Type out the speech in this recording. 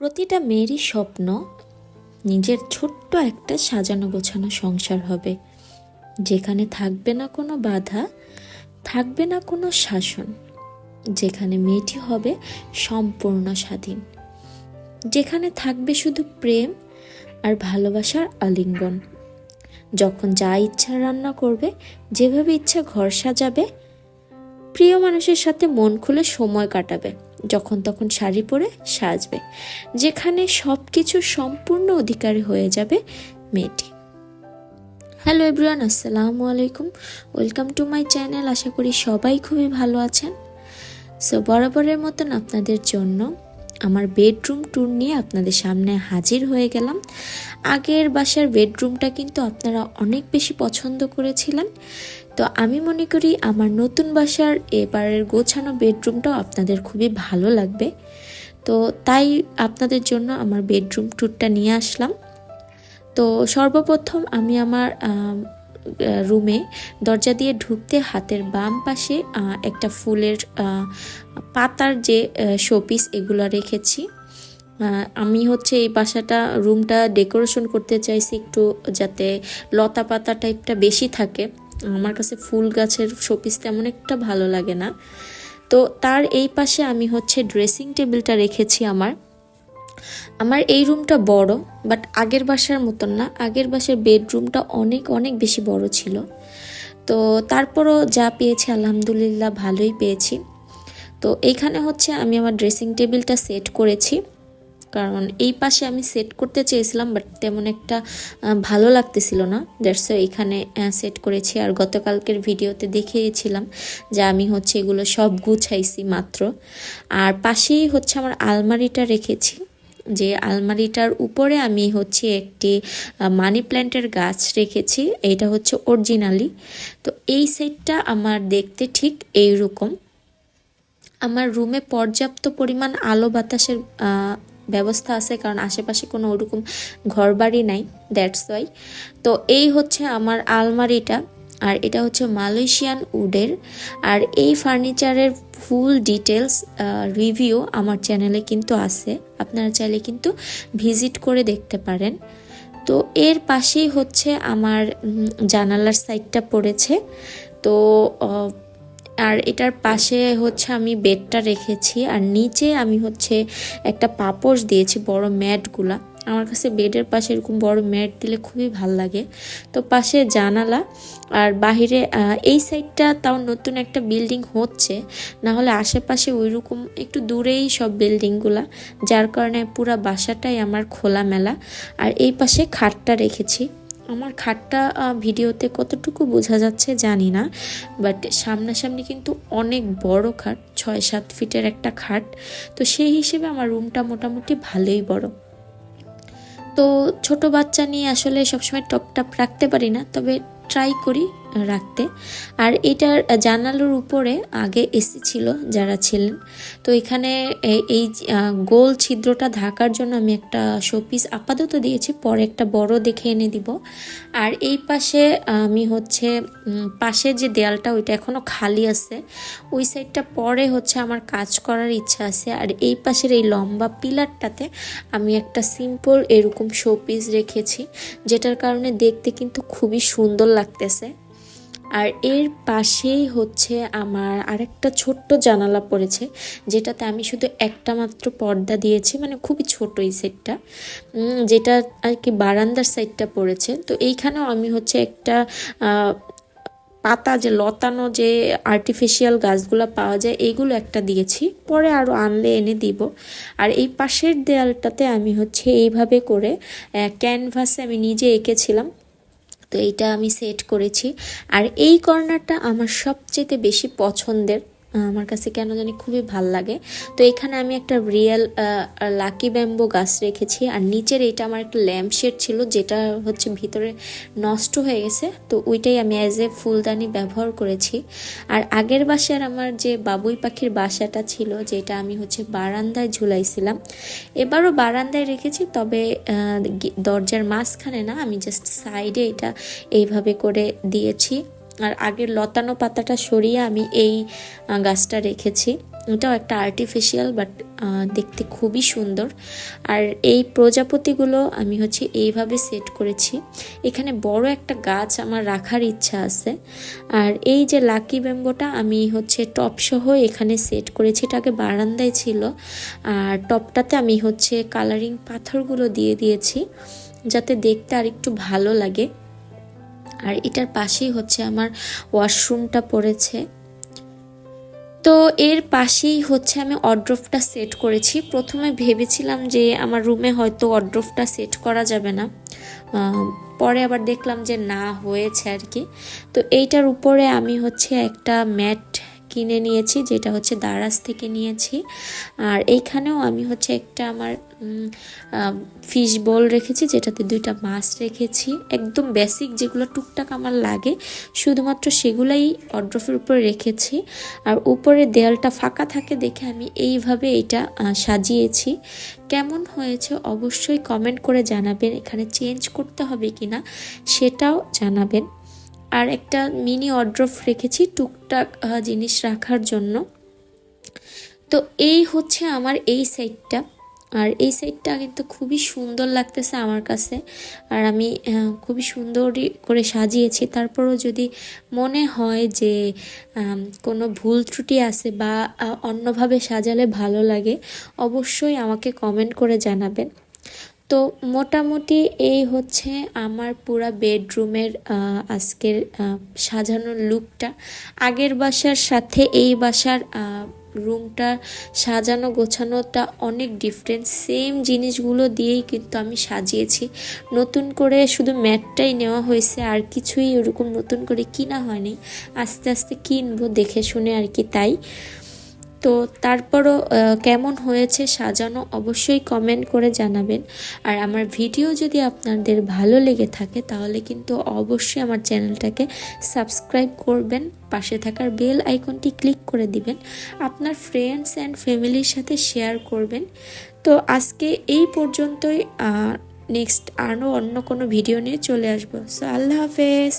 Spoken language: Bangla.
প্রতিটা মেয়েরই স্বপ্ন নিজের ছোট্ট একটা সাজানো গোছানো সংসার হবে। যেখানে থাকবে না কোনো বাধা, থাকবে না কোনো শাসন। যেখানে মেয়েটি হবে সম্পূর্ণ স্বাধীন। যেখানে থাকবে শুধু প্রেম আর ভালোবাসার আলিঙ্গন। যখন যা ইচ্ছা রান্না করবে, যেভাবে ইচ্ছা ঘর সাজাবে, প্রিয় মানুষের সাথে মন খুলে সময় কাটাবে। যখন তখন শাড়ি পরে সাজবে। যেখানে সব কিছু সম্পূর্ণ অধিকারী হয়ে যাবে মেয়েটি। হ্যালো এভরিওয়ান, আসসালামু আলাইকুম। Welcome to my channel. আশা করি সবাই খুবই ভালো আছেন। সো বরাবরের মতন আপনাদের জন্য আমার বেডরুম ট্যুর নিয়ে আপনাদের সামনে হাজির হয়ে গেলাম। আগের বাসার বেডরুমটা কিন্তু আপনারা অনেক বেশি পছন্দ করেছিলেন। তো আমি মনে করি আমার নতুন বাসার এবারের গোছানো বেডরুমটাও আপনাদের খুবই ভালো লাগবে। তো তাই আপনাদের জন্য আমার বেডরুম ট্যুরটা নিয়ে আসলাম। তো সর্বপ্রথম আমি আমার রুমে দরজা দিয়ে ঢুকতে হাতের বাম পাশে একটা ফুলের পাতার যে শোপিস এগুলো রেখেছি। আমি হচ্ছে এই বাসাটা, রুমটা ডেকোরেশন করতে চাইছি একটু যাতে লতা পাতা টাইপটা বেশি থাকে। আমার কাছে ফুল গাছের শোপিস তেমন একটা ভালো লাগে না। তো তার এই পাশে আমি হচ্ছে ড্রেসিং টেবিলটা রেখেছি আমার। আমার এই রুমটা বড় বাট আগের বাসার মতন না। আগের বাসার বেডরুমটা অনেক অনেক বেশি বড় ছিল। তো তারপরও যা পেয়েছি, আলহামদুলিল্লাহ ভালোই পেয়েছি। তো এইখানে হচ্ছে আমি আমার ড্রেসিং টেবিলটা সেট করেছি। কারণ এই পাশে আমি সেট করতে চেয়েছিলাম বাট তেমন একটা ভালো লাগতেছিল না। দ্যাটস এইখানে সেট করেছি। আর গতকালকের ভিডিওতে দেখিয়েছিলাম যে আমি হচ্ছে এগুলো সব গুছাইছি মাত্র। আর পাশেই হচ্ছে আমার আলমারিটা রেখেছি। যে আলমারিটার উপরে আমি হচ্ছে একটি মানি প্ল্যান্টের গাছ রেখেছি এটা হচ্ছে অরিজিনালি তো এই সেটটা আমার দেখতে ঠিক এই রকম আমার রুমে পর্যাপ্ত পরিমাণ আলো বাতাসের ব্যবস্থা আছে, কারণ আশেপাশে কোনো ওরকম ঘরবাড়ি নাই দ্যাটস ওয়াই তো এই হচ্ছে আমার আলমারিটা। আর এটা হচ্ছে মালয়েশিয়ান উডের। আর এই ফার্নিচারের ফুল ডিটেলস রিভিউ আমার চ্যানেলে কিন্তু আছে। আপনারা চাইলে কিন্তু ভিজিট করে দেখতে পারেন। তো এর পাশেই হচ্ছে আমার জানালার সাইডটা পড়েছে। তো আর এটার পাশে হচ্ছে আমি বেডটা রেখেছি। আর নিচে আমি হচ্ছে একটা পাপোশ দিয়েছি বড় ম্যাটগুলা। আমার কাছে বেডের পাশে এরকম বড় ম্যাট দিলে খুবই ভালো লাগে। তো পাশে জানালা আর বাহিরে এই সাইডটা তাও নতুন একটা বিল্ডিং হচ্ছে। না হলে আশেপাশে ওইরকম একটু দূরেই সব বিল্ডিংগুলা, যার কারণে পুরা বাসাটাই আমার খোলামেলা। আর এই পাশে খাটটা রেখেছি। আমার খাটটা ভিডিওতে কতটুকু বোঝা যাচ্ছে জানি না, বাট সামনাসামনি কিন্তু অনেক বড় খাট, ছয় সাত ফিটের একটা খাট। তো সেই হিসেবে আমার রুমটা মোটামুটি ভালোই বড়। তো ছোট বাচ্চা নিয়ে আসলে সবসময় টপটাপ রাখতে পারি না তবে ট্রাই করি। রাখতে। আর এটার জানালার উপরে আগে এসি ছিল, যারা ছিলেন। তো এখানে এই গোল ছিদ্রটা ঢাকার জন্য আমি একটা শোপিস আপাতত দিয়েছি, পরে একটা বড় দেখে এনে দিব। আর এই পাশে আমি হচ্ছে পাশের যে দেয়ালটা, ওইটা এখনও খালি আছে। ওই সাইডটা পরে হচ্ছে আমার কাজ করার ইচ্ছা আছে। আর এই পাশের এই লম্বা পিলারটাতে আমি একটা সিম্পল এরকম শোপিস রেখেছি, যেটার কারণে দেখতে কিন্তু খুবই সুন্দর লাগতেছে। আর এর পাশেই হচ্ছে আমার আরেকটা ছোট্ট জানালা পড়েছে, যেটাতে আমি শুধু একটা মাত্র পর্দা দিয়েছি মানে খুবই ছোট এই সেটটা যেটা আর কি বারান্দার সাইডটা পড়েছে। তো এইখানেও আমি হচ্ছে একটা পাতা যে লতানো যে আর্টিফিশিয়াল গাছগুলো পাওয়া যায়, এইগুলো একটা দিয়েছি। পরে আরও আনলে এনে দিব। আর এই পাশের দেয়ালটাতে আমি হচ্ছে এইভাবে করে ক্যানভাসে আমি নিজে এঁকেছিলাম। তো এইটা আমি সেট করেছি। আর এই কর্নারটা আমার সবচেয়ে বেশি পছন্দের। আমার কাছে কেন জানি খুবই ভালো লাগে। তো এখানে আমি একটা রিয়েল লাকি ব্যাম্বো গাছ রেখেছি। আর নিচের এইটা আমার একটা ল্যাম্প শেড ছিল, যেটা হচ্ছে ভিতরে নষ্ট হয়ে গেছে। তো ওইটাই আমি অ্যাজ এ ফুলদানি ব্যবহার করেছি। আর আগের বাসার আমার যে বাবুই পাখির বাসাটা ছিল, যেটা আমি হচ্ছে বারান্দায় ঝুলাইছিলাম। এবারও বারান্দায় রেখেছি, তবে দরজার মাঝখানে না, আমি জাস্ট সাইডে এটা এইভাবে করে দিয়েছি। আর আগের লতানো পাতাটা সরিয়ে আমি এই গাছটা রেখেছি। এটাও একটা আর্টিফিশিয়াল বাট দেখতে খুবই সুন্দর। আর এই প্রজাপতিগুলো আমি হচ্ছে এইভাবে সেট করেছি। এখানে বড় একটা গাছ আমার রাখার ইচ্ছা আছে। আর এই যে লাকি ব্যাম্বোটা আমি হচ্ছে টপ সহ এখানে সেট করেছি। এটাকে বারান্দায় ছিল। আর টপটাতে আমি হচ্ছে কালারিং পাথরগুলো দিয়ে দিয়েছি। যাতে দেখতে আর একটু ভালো লাগে। আর এটার পাশেই হচ্ছে আমার ওয়াশরুমটা পড়েছে। তো এর পাশেই হচ্ছে আমি অড্রফটা সেট করেছি। প্রথমে ভেবেছিলাম যে আমার রুমে হয়তো অড্রফটা সেট করা যাবে না। পরে আবার দেখলাম যে না, হয়েছে আর কি। তো এইটার উপরে আমি হচ্ছে একটা ম্যাট কিনে নিয়েছি, যেটা হচ্ছে দারাজ থেকে নিয়েছি। আর এইখানেও আমি হচ্ছে একটা আমার ফিশ বল রেখেছি, যেটাতে দুইটা মাছ রেখেছি। একদম বেসিক যেগুলো টুকটাক আমার লাগে, শুধুমাত্র সেগুলাই অড্রফের উপরে রেখেছি। আর উপরে দেয়ালটা ফাঁকা থাকে দেখে আমি এইভাবে এটা সাজিয়েছি। কেমন হয়েছে অবশ্যই কমেন্ট করে জানাবেন, এখানে চেঞ্জ করতে হবে কি না সেটাও জানাবেন। আর একটা মিনি অড্রফ রেখেছি টুকটাক জিনিস রাখার জন্য। তো এই হচ্ছে আমার এই সাইডটা আর এই সাইডটা কিন্তু খুবই সুন্দর লাগতেছে আমার কাছে। আর আমি খুবই সুন্দর করে সাজিয়েছি। তারপরও যদি মনে হয় যে কোনো ভুল ত্রুটি আছে বা অন্যভাবে সাজালে ভালো লাগে, অবশ্যই আমাকে কমেন্ট করে জানাবেন। তো মোটামুটি এই হচ্ছে আমার পুরা বেডরুমের আজকের সাজানোর লুকটা। আগের বাসার সাথে এই বাসার রুমটা সাজানো, গোছানোটা অনেক ডিফারেন্ট সেম জিনিসগুলো দিয়েই কিন্তু আমি সাজিয়েছি। নতুন করে শুধু ম্যাটটাই নেওয়া হয়েছে, আর কিছুই ওরকম নতুন করে কিনা হয়নি। আস্তে আস্তে কিনবো দেখে শুনে আর কি, তাই। তো তারপরও কেমন হয়েছে সাজানো অবশ্যই কমেন্ট করে জানাবেন। আর আমার ভিডিও যদি আপনাদের ভালো লেগে থাকে, তাহলে কিন্তু অবশ্যই আমার চ্যানেলটাকে সাবস্ক্রাইব করবেন। পাশে থাকার বেল আইকনটি ক্লিক করে দিবেন। আপনার ফ্রেন্ডস অ্যান্ড ফ্যামিলির সাথে শেয়ার করবেন। তো আজকে এই পর্যন্তই নেক্সট আরও অন্য কোনো ভিডিও নিয়ে চলে আসব। সো আল্লাহ হাফেজ।